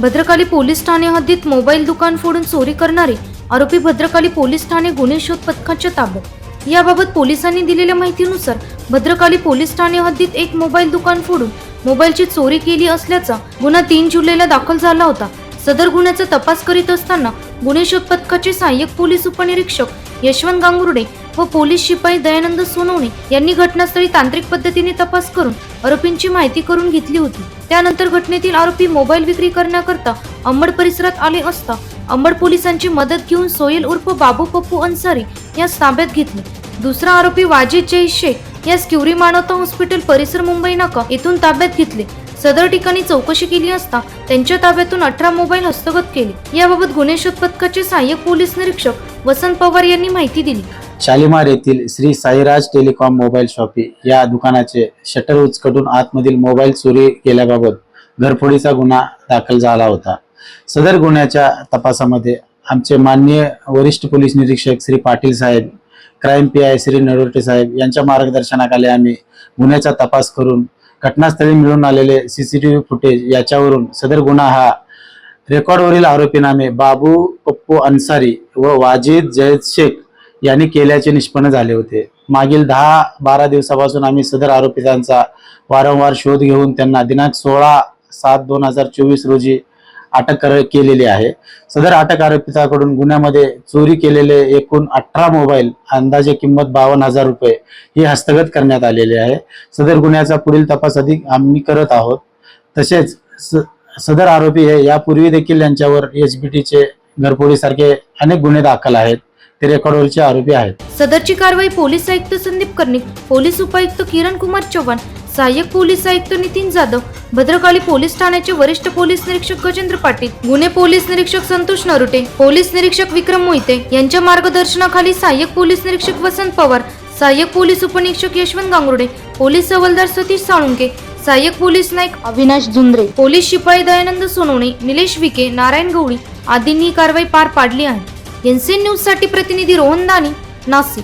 Bhadrakali police Thane हद्दीत mobile दुकान फोडून चोरी करणारे आरोपी भद्रकाली पोलीस ठाणे गुन्हे शोध पथकाच्या ताब्यात. याबाबत पोलिसांनी दिलेल्या माहितीनुसार भद्रकाली पोलीस ठाणे हद्दीत एक मोबाईल दुकान फोडून मोबाईलची चोरी केली असल्याचा गुन्हा तीन जुलैला दाखल झाला होता. सदर गुन्ह्याचा तपास करीत असताना गुन्हे शोध पथकाचे सहाय्यक पोलीस उपनिरीक्षक यशवंत गांगुर्डे व पोलीस शिपाई दयानंद सोनवणे यांनी घटनास्थळी तांत्रिक पद्धतीने तपास करून आरोपींची माहिती करून घेतली होती. त्यानंतर घटनेतील आरोपी मोबाईल विक्री करण्याकरता अंबड परिसरात आले असता अंबड पोलिसांची मदत घेऊन सोहेल उर्फ बाबू पप्पू अन्सारी यास ताब्यात घेतले. दुसरा आरोपी वाजिद जय शेख यास क्युरी मानवता हॉस्पिटल परिसर मुंबई नाका येथून ताब्यात घेतले. सदर ठिकाणी चौकशी केली असता त्यांच्या ताब्यातून अठरा मोबाईल हस्तगत केले. याबाबत गुन्हे शोध पथकाचे सहाय्यक पोलीस निरीक्षक वसंत पवार यांनी माहिती दिली. शालिमार येथील Shri Sairaj telecom mobile shoppe या दुकानाचे शटर उचकटून आतमधील मोबाईल चोरी केल्याबाबत घरफोडीचा गुन्हा दाखल झाला होता. सदर गुन्ह्याच्या तपासामध्ये आमचे माननीय वरिष्ठ पोलीस निरीक्षक श्री पाटील साहेब crime P I Shri Narote साहेब यांच्या मार्गदर्शनाखाली आम्ही गुन्ह्याचा तपास करून घटनास्थळी मिळून आलेले सीसीटीव्ही फुटेज याच्यावरून सदर गुन्हा हा. रेकॉर्डवरील आरोपीनामे बाबू पप्पू अन्सारी व वाजिद जयद शेख यांनी केल्याचे निष्पन्न झाले होते. मागील दहा बारा दिवसापासून आम्ही सदर आरोपितांचा वारंवार शोध घेऊन त्यांना दिनांक सोळा सात दोन हजार चोवीस रोजी अटक केलेली आहे. सदर अटक आरोपिताकडून गुन्ह्यामध्ये चोरी केलेले एकूण अठरा मोबाईल अंदाजे किंमत बावन्न हजार रुपये ही हस्तगत करण्यात आलेली आहे. सदर गुन्ह्याचा पुढील तपास अधिक आम्ही करत आहोत. तसेच स- सदर आरोपी हे यापूर्वी देखील यांच्यावर एचबीटीचे बी टीचे अनेक गुन्हे दाखल आहेत. ते रेकॉर्डवरचे आरोपी आहेत. सदरची कारवाई पोलीस आयुक्त संदीप कर्णिक पोलीस उपायुक्त किरण कुमार चव्हाण सहाय्यक पोलीस आयुक्त नितीन जाधव भद्रकाली पोलीस ठाण्याचे वरिष्ठ पोलीस निरीक्षक गजेंद्र पाटील गुन्हे पोलीस निरीक्षक संतोष नरुटे पोलीस निरीक्षक विक्रम मोहिते यांच्या मार्गदर्शनाखाली सहाय्यक पोलीस निरीक्षक वसंत पवार सहाय्यक पोलीस उपनिरीक्षक यशवंत गांगुर्डे पोलीस हवालदार सतीश साळुंके सहाय्यक पोलीस नाईक अविनाश झुंद्रे पोलीस शिपाई दयानंद सोनवणे निलेश विके नारायण गवळी आदींनी ही कारवाई पार पाडली आहे. एनसीएन न्यूजसाठी प्रतिनिधी रोहन दानी नाशिक.